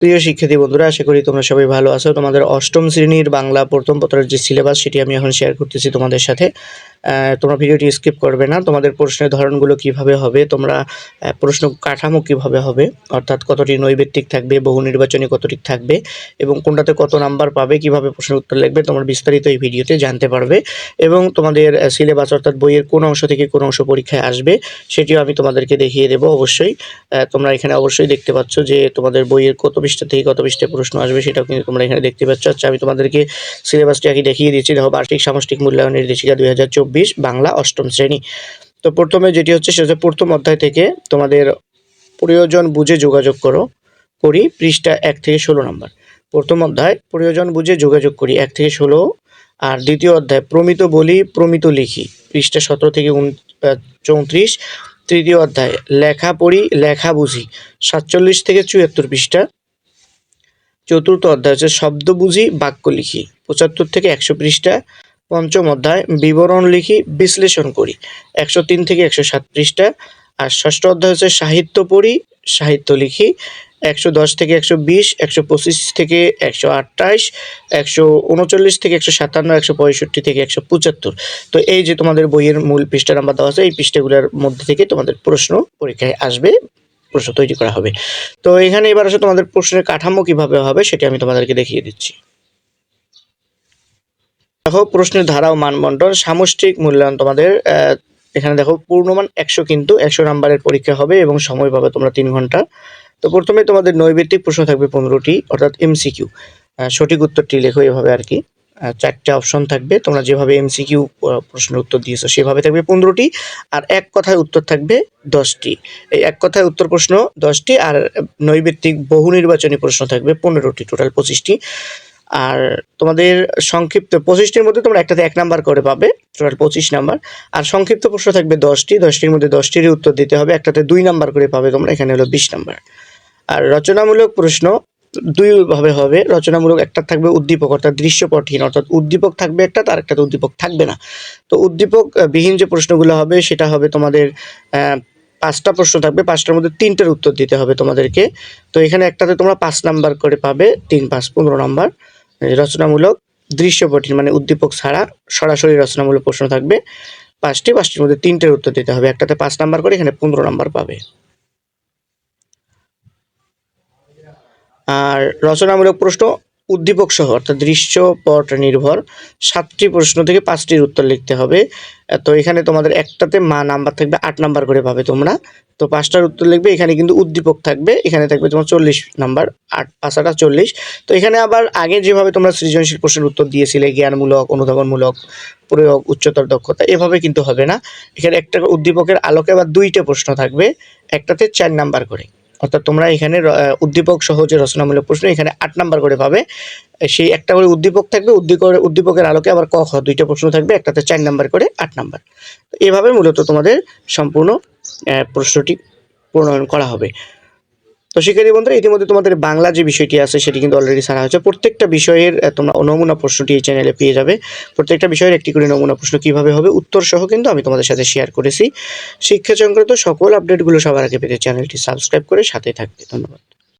প্রিয় শিক্ষার্থী বন্ধুরা, আশা করি তোমরা সবাই ভালো আছো। তোমাদের অষ্টম শ্রেণির বাংলা প্রথম পত্রের যে সিলেবাস সেটি আমি এখন শেয়ার করতেছি তোমাদের সাথে। তোমরা ভিডিওটি স্কিপ করবে না। তোমাদের প্রশ্নের ধরনগুলো কীভাবে হবে, তোমরা প্রশ্ন কাঠামো কীভাবে হবে, অর্থাৎ কতটি নৈবেত্তিক থাকবে, বহু নির্বাচনী কতটি থাকবে, এবং কোনটাতে কত নাম্বার পাবে, কীভাবে প্রশ্নের উত্তর লিখবে তোমরা বিস্তারিত এই ভিডিওতে জানতে পারবে। এবং তোমাদের সিলেবাস অর্থাৎ বইয়ের কোন অংশ থেকে কোন অংশ পরীক্ষায় আসবে, সেটিও আমি তোমাদেরকে দেখিয়ে দেবো অবশ্যই। তোমরা এখানে অবশ্যই দেখতে পাচ্ছ যে তোমাদের বইয়ের কত পৃষ্ঠা থেকে কত পৃষ্ঠায় প্রশ্ন আসবে সেটাও কিন্তু তোমরা এখানে দেখতে পাচ্ছ। আচ্ছা আমি তোমাদেরকে সিলেবাসটি আগে দেখিয়ে দিচ্ছি। দেখো, বার্ষিক সামষ্টিক মূল্যায়ন নির্দেশিকা দুই হাজার চব্বিশ, বাংলা অষ্টম শ্রেণি। তো প্রথমে যেটি হচ্ছে, সেটা প্রথম অধ্যায় থেকে তোমাদের প্রয়োজন বুঝে যোগাযোগ করো, করি পৃষ্ঠা এক থেকে ষোলো নম্বর। প্রথম অধ্যায়, প্রয়োজন বুঝে যোগাযোগ করি, এক থেকে ষোলো। আর দ্বিতীয় অধ্যায়, প্রমিত বলি, প্রমিত লিখি, পৃষ্ঠা সতেরো থেকে চৌত্রিশ। তৃতীয় অধ্যায়, লেখা পড়ি, লেখা বুঝি, সাতচল্লিশ থেকে চুয়াত্তর পৃষ্ঠা। চতুর্থ অধ্যায় হচ্ছে শব্দ বুঝি, বাক্য লিখি। পঁচাত্তর থেকে একশো পৃষ্ঠা। পঞ্চম অধ্যায়, বিবরণ লিখি, বিশ্লেষণ করি। একশো তিন থেকে একশো সাত পৃষ্ঠা। আর ষষ্ঠ অধ্যায় হচ্ছে সাহিত্য পড়ি, সাহিত্য লিখি। একশো দশ থেকে একশো বিশ, একশো পঁচিশ থেকে একশো আটাইশ একশো উনচল্লিশ থেকে একশো সাতান্ন, একশো পঁয়ষট্টি থেকে একশো পঁচাত্তর। তো এই যে তোমাদের বইয়ের মূল পৃষ্ঠা নাম্বার দেওয়া আছে, এই পৃষ্ঠাগুলোর মধ্যে থেকে তোমাদের প্রশ্ন পরীক্ষায় আসবে। প্রশ্ন তৈরি করা হবে। তো এখানে এবার আসলে তোমাদের প্রশ্নের কাঠামো কীভাবে হবে সেটি আমি তোমাদেরকে দেখিয়ে দিচ্ছি। দেখো, প্রশ্নের ধারা ও মানবন্টন, সামষ্টিক মূল্যায়ন তোমাদের এখানে দেখো পূর্ণমান একশো কিন্তু একশো নাম্বারের পরীক্ষা হবে এবং সময় পাবে তোমরা তিন ঘণ্টা। তো প্রথমে তোমাদের নৈবেত্তিক প্রশ্ন থাকবে পনেরোটি, অর্থাৎ এমসিকিউ সঠিক উত্তরটি লেখো এভাবে আর কি। চারটে অপশন থাকবে। তোমরা যেভাবে এমসিকিউ প্রশ্নের উত্তর দিয়েছ, সেভাবে থাকবে পনেরোটি। আর এক কথায় উত্তর থাকবে দশটি। এই এক কথায় উত্তর প্রশ্ন দশটি, আর নৈবেত্তিক বহু নির্বাচনী প্রশ্ন থাকবে পনেরোটি টোটাল পঁচিশটি। আর তোমাদের সংক্ষিপ্ত পঁচিশটির মধ্যে তোমরা একটাতে এক নাম্বার করে পাবে টোটাল পঁচিশ নাম্বার। আর সংক্ষিপ্ত প্রশ্ন থাকবে দশটি, দশটির মধ্যে দশটিরই উত্তর দিতে হবে, একটাতে দুই নাম্বার করে পাবে তোমরা, এখানে হলো বিশ নাম্বার। আর রচনামূলক প্রশ্ন দুই ভাবে হবে। রচনামূলক একটা থাকবে উদ্দীপক, অর্থাৎ দৃশ্যপটহীন, অর্থাৎ উদ্দীপক থাকবে একটা, তার একটাতে উদ্দীপক থাকবে না। তো উদ্দীপক বিহীন যে প্রশ্নগুলো হবে, সেটা হবে তোমাদের পাঁচটা প্রশ্ন থাকবে। পাঁচটার মধ্যে তিনটের উত্তর দিতে হবে তোমাদেরকে। তো এখানে একটাতে তোমরা পাঁচ নাম্বার করে পাবে, তিন, পাঁচ, পনেরো নাম্বার। রচনামূলক দৃশ্যপটহীন মানে উদ্দীপক ছাড়া সরাসরি রচনামূলক প্রশ্ন থাকবে। পাঁচটি, পাঁচটির মধ্যে তিনটের উত্তর দিতে হবে। একটাতে পাঁচ নাম্বার করে এখানে পনেরো নাম্বার পাবে। আর রচনামূলক প্রশ্ন উদ্দীপক সহ, অর্থাৎ দৃশ্যপট নির্ভর। সাতটি প্রশ্ন থেকে পাঁচটির উত্তর লিখতে হবে। তো এখানে তোমাদের একটাতে মা নাম্বার থাকবে, আট নাম্বার করে পাবে তোমরা। তো পাঁচটার উত্তর লিখবে, এখানে কিন্তু উদ্দীপক থাকবে, এখানে থাকবে তোমার চল্লিশ নাম্বার, আট, পাঁচটা চল্লিশ। তো এখানে আবার আগে যেভাবে তোমরা সৃজনশীল প্রশ্নের উত্তর দিয়েছিলে, জ্ঞানমূলক, অনুধাবনমূলক, প্রয়োগ, উচ্চতর দক্ষতা, এভাবে কিন্তু হবে না। এখানে একটা উদ্দীপকের আলোকে আবার দুইটা প্রশ্ন থাকবে, একটাতে চার নাম্বার করে। অর্থাৎ তোমরা এখানে উদ্দীপক সহজে রচনামূলক প্রশ্ন, এখানে আট নাম্বার করে পাবে। সেই একটা করে উদ্দীপক থাকবে উদ্দীপকের উদ্দীপকের আলোকে আবার ক, খ দুইটা প্রশ্ন থাকবে, একটাতে চার নাম্বার করে আট নাম্বার। এভাবে মূলত তোমাদের সম্পূর্ণ প্রশ্নটি প্রণয়ন করা হবে। তো শিক্ষার্থী বন্ধুরা, ইতিমধ্যে তোমাদের বাংলা যে বিষয়টি আছে সেটি কিন্তু অলরেডি সারা হয়েছে। প্রত্যেকটা বিষয়ের তোমরা নমুনা প্রশ্নটি এই চ্যানেলে পেয়ে যাবে। প্রত্যেকটা বিষয়ের একটি করে নমুনা প্রশ্ন কীভাবে হবে উত্তর সহ কিন্তু আমি তোমাদের সাথে শেয়ার করেছি। শিক্ষা সংক্রান্ত সকল আপডেটগুলো সবার আগে পেতে চ্যানেলটি সাবস্ক্রাইব করে সাথে থাকবে। ধন্যবাদ।